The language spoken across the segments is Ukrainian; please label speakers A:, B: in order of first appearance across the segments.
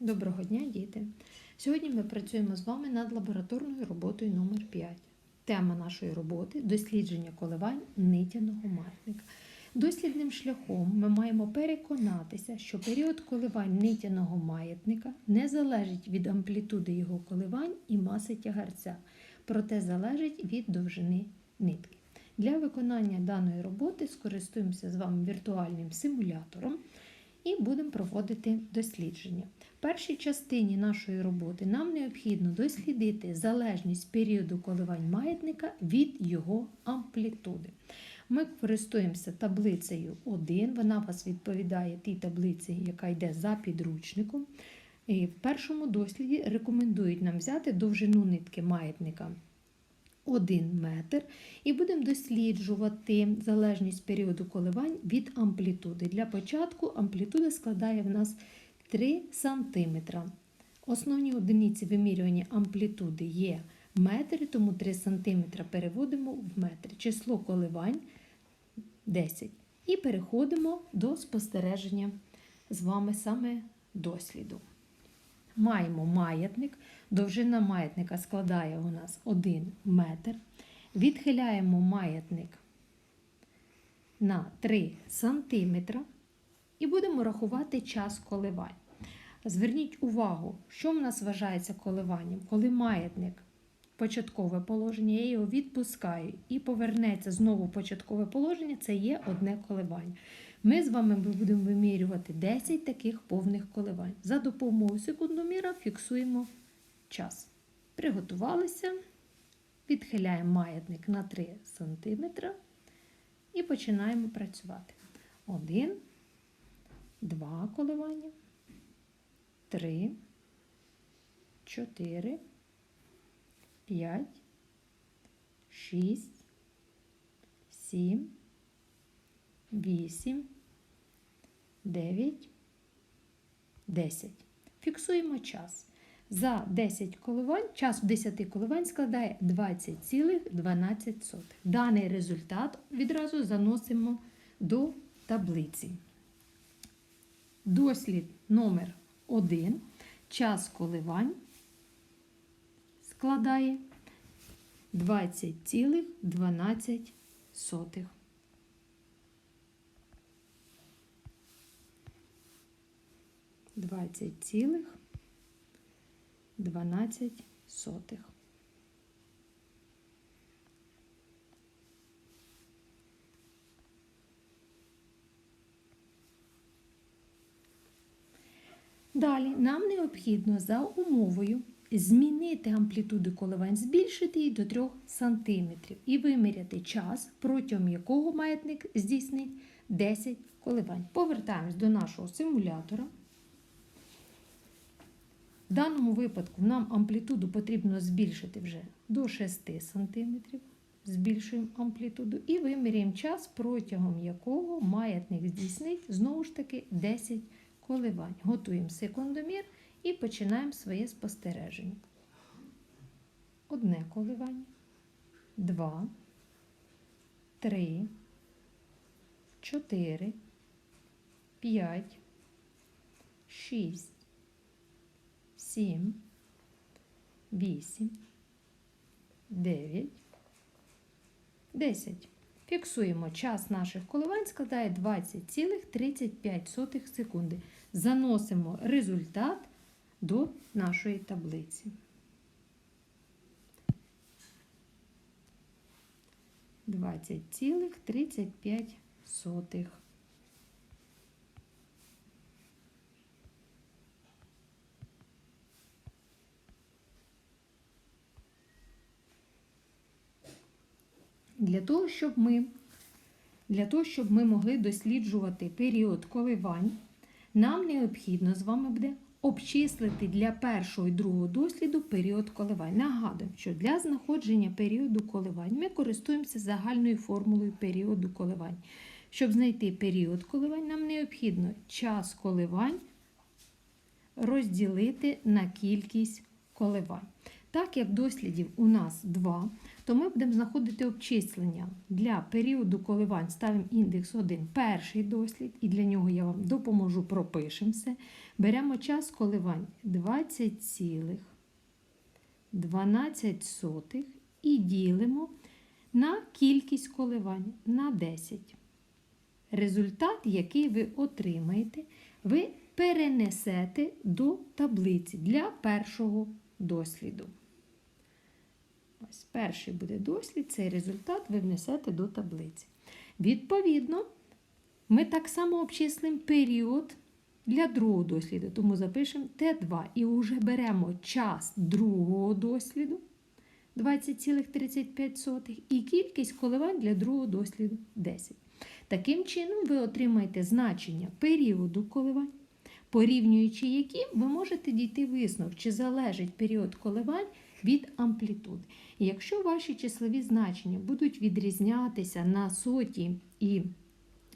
A: Доброго дня, діти! Сьогодні ми працюємо з вами над лабораторною роботою номер 5 Тема нашої роботи дослідження коливань нитяного маятника. Дослідним шляхом ми маємо переконатися, що період коливань нитяного маятника не залежить від амплітуди його коливань і маси тягарця, проте залежить від довжини нитки. Для виконання даної роботи скористуємося з вами віртуальним симулятором і будемо проводити дослідження. В першій частині нашої роботи нам необхідно дослідити залежність періоду коливань маятника від його амплітуди. Ми користуємося таблицею 1, вона вас відповідає тій таблиці, яка йде за підручником. І в першому досліді рекомендують нам взяти довжину нитки маятника 1 метр і будемо досліджувати залежність періоду коливань від амплітуди. Для початку амплітуда складає в нас 3 см. Основні одиниці вимірювання амплітуди є метри, тому 3 см переводимо в метри. Число коливань 10. І переходимо до спостереження з вами саме досліду. Маємо маятник. Довжина маятника складає у нас 1 метр. Відхиляємо маятник на 3 сантиметра і будемо рахувати час коливань. Зверніть увагу, що в нас вважається коливанням, коли маятник початкове положення, я його відпускаю і повернеться знову початкове положення, це є одне коливання. Ми з вами будемо вимірювати 10 таких повних коливань. За допомогою секундоміра фіксуємо час. Приготувалися, відхиляємо маятник на 3 см і починаємо працювати. Один, два коливання, три, чотири, п'ять, шість, сім, вісім, дев'ять, десять. Фіксуємо час. За 10 коливань, час 10 коливань складає 20,12. Даний результат відразу заносимо до таблиці. Дослід номер 1. Час коливань складає 20,12. 20,12. 12. Далі нам необхідно за умовою змінити амплітуду коливань, збільшити її до 3 см і виміряти час, протягом якого маятник здійснить 10 коливань. Повертаємось до нашого симулятора. В даному випадку нам амплітуду потрібно збільшити вже до 6 см. Збільшуємо амплітуду і виміряємо час, протягом якого маятник здійснить знову ж таки 10 коливань. Готуємо секундомір і починаємо своє спостереження. Одне коливання, два, три, чотири, п'ять, шість. 7, 8, 9, 10. Фіксуємо час наших коливань складає 20,35 секунди. Заносимо результат до нашої таблиці. 20,35. Для того, щоб ми для того, щоб ми могли досліджувати період коливань, нам необхідно з вами буде обчислити для першого і другого досліду період коливань. Нагадуємо, що для знаходження періоду коливань ми користуємося загальною формулою періоду коливань. Щоб знайти період коливань, нам необхідно час коливань розділити на кількість коливань. Так як дослідів у нас два, то ми будемо знаходити обчислення для періоду коливань. Ставимо індекс 1, перший дослід, і для нього я вам допоможу, пропишемо все. Беремо час коливань 20,12 і ділимо на кількість коливань на 10. Результат, який ви отримаєте, ви перенесете до таблиці для першого досліду. Ось перший буде дослід, цей результат ви внесете до таблиці. Відповідно, ми так само обчислимо період для другого досліду, тому запишемо Т2 і вже беремо час другого досліду 20,35 і кількість коливань для другого досліду 10. Таким чином, ви отримаєте значення періоду коливань, порівнюючи яким ви можете дійти висновок, чи залежить період коливань від амплітуди. І якщо ваші числові значення будуть відрізнятися на соті і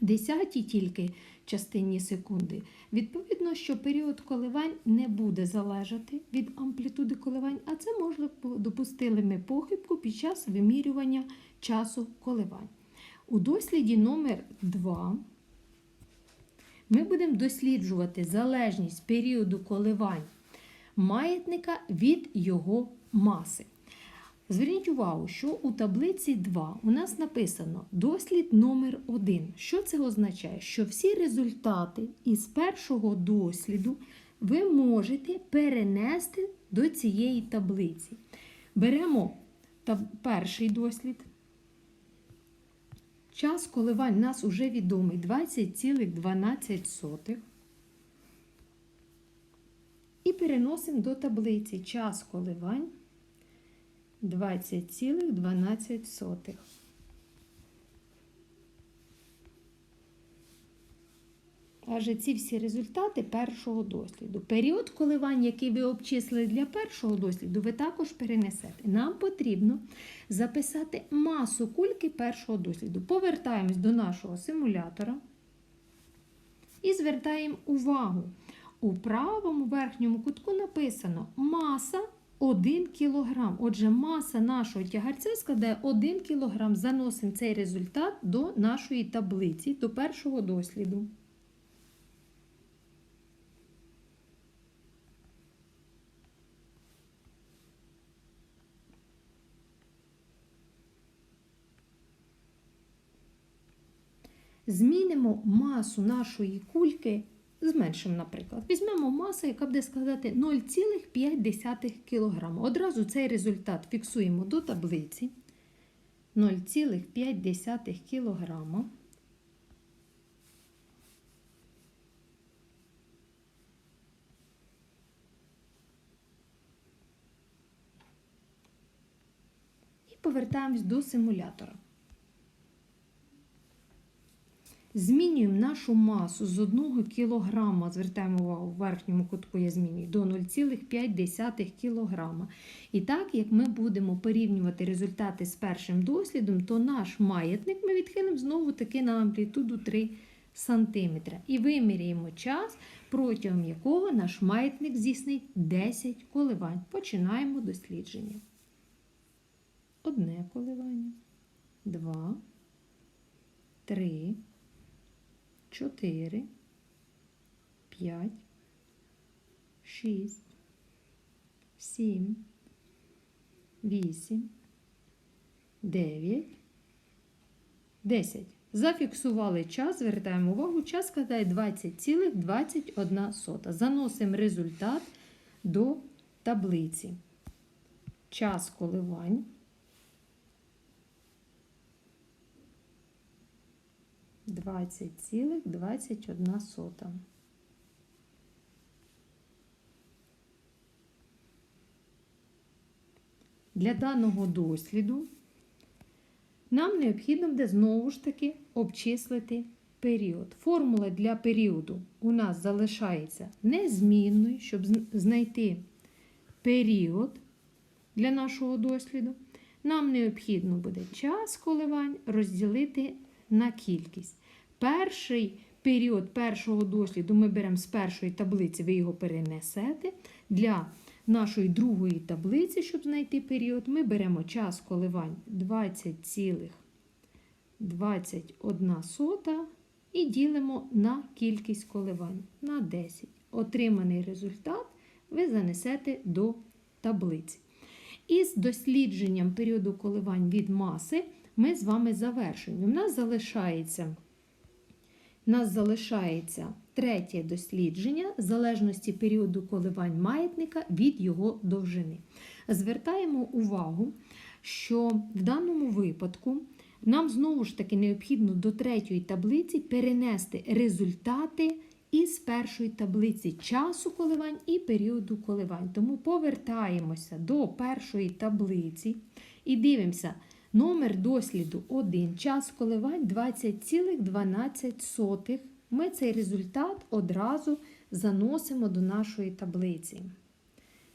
A: десяті тільки частині секунди, відповідно, що період коливань не буде залежати від амплітуди коливань, а це можна допустили ми похибку під час вимірювання часу коливань. У досліді номер 2 ми будемо досліджувати залежність періоду коливань маятника від його маси. Зверніть увагу, що у таблиці 2 у нас написано дослід номер 1 Що це означає? Що всі результати із першого досліду ви можете перенести до цієї таблиці. Беремо перший дослід. Час коливань нас уже відомий 20,12. І переносимо до таблиці час коливань 20,12. Адже ці всі результати першого досліду. Період коливань, який ви обчислили для першого досліду, ви також перенесете. Нам потрібно записати масу кульки першого досліду. Повертаємось до нашого симулятора і звертаємо увагу. У правому верхньому кутку написано маса 1 кг. Отже, маса нашого тягарця складає 1 кг. Заносимо цей результат до нашої таблиці, до першого досліду. Змінимо масу нашої кульки, зменшимо, наприклад. Візьмемо масу, яка буде складати 0,5 кг. Одразу цей результат фіксуємо до таблиці 0,5 кг. І повертаємось до симулятора. Змінюємо нашу масу з 1 кг, звертаємо увагу, в верхньому кутку я змінюю, до 0,5 кг. І так, як ми будемо порівнювати результати з першим дослідом, то наш маятник ми відхилимо знову-таки на амплітуду 3 см. І виміряємо час, протягом якого наш маятник здійснить 10 коливань. Починаємо дослідження. Одне коливання, два, три. 4, 5, 6, 7, 8, 9, 10. Зафіксували час, звертаємо увагу, час складає 20,21. Заносимо результат до таблиці. Час коливань. 20,21. Для даного досліду нам необхідно буде знову ж таки обчислити період. Формула для періоду у нас залишається незмінною, щоб знайти період для нашого досліду. Нам необхідно буде час коливань розділити на кількість. Перший період першого досліду ми беремо з першої таблиці, ви його перенесете. Для нашої другої таблиці, щоб знайти період, ми беремо час коливань 20,21 сота і ділимо на кількість коливань на 10. Отриманий результат ви занесете до таблиці. Із дослідженням періоду коливань від маси ми з вами завершуємо. У нас залишається, нас залишається третє дослідження залежності періоду коливань маятника від його довжини. Звертаємо увагу, що в даному випадку нам знову ж таки необхідно до третьої таблиці перенести результати із першої таблиці часу коливань і періоду коливань. Тому повертаємося до першої таблиці і дивимося. Номер досліду 1, час коливань 20,12. Ми цей результат одразу заносимо до нашої таблиці.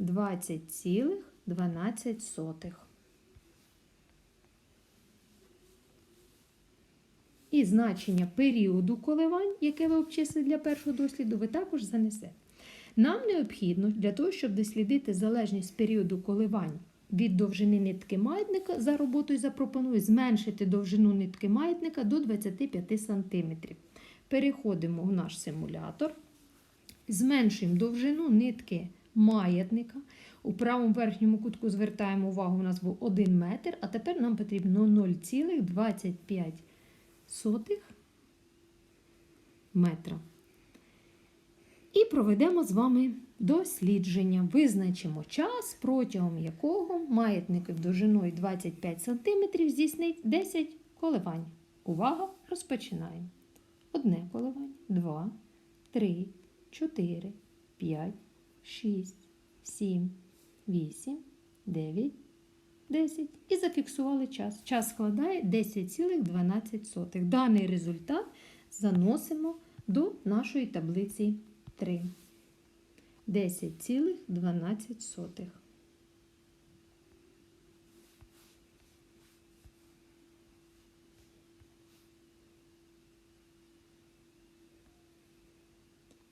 A: 20,12. І значення періоду коливань, яке ви обчислили для першого досліду, ви також занесете. Нам необхідно для того, щоб дослідити залежність періоду коливань від довжини нитки маятника, за роботою запропоную зменшити довжину нитки маятника до 25 см. Переходимо в наш симулятор, зменшуємо довжину нитки маятника. У правому верхньому кутку звертаємо увагу, у нас був 1 метр, а тепер нам потрібно 0,25 метра. І проведемо з вами дослідження. Визначимо час, протягом якого маятник довжиною 25 см здійснить 10 коливань. Увага! Розпочинаємо. Одне коливання, два, три, чотири, п'ять, шість, сім, вісім, дев'ять. 10 і зафіксували час. Час складає 10,12. Даний результат заносимо до нашої таблиці 3. 10,12.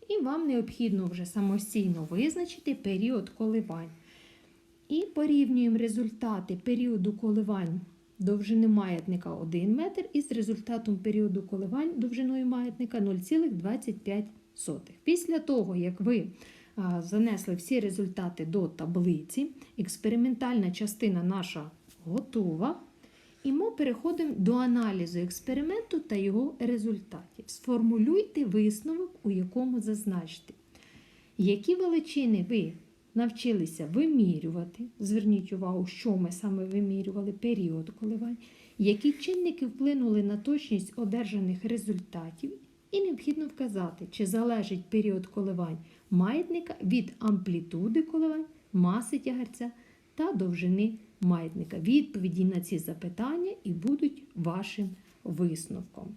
A: І вам необхідно вже самостійно визначити період коливань. І порівнюємо результати періоду коливань довжини маятника 1 метр із результатом періоду коливань довжиною маятника 0,25. Після того, як ви занесли всі результати до таблиці, експериментальна частина наша готова. І ми переходимо до аналізу експерименту та його результатів. Сформулюйте висновок, у якому зазначте, які величини ви навчилися вимірювати. Зверніть увагу, що ми саме вимірювали, період коливань, які чинники вплинули на точність одержаних результатів, і необхідно вказати, чи залежить період коливань маятника від амплітуди коливань, маси тягарця та довжини маятника. Відповіді на ці запитання і будуть вашим висновком.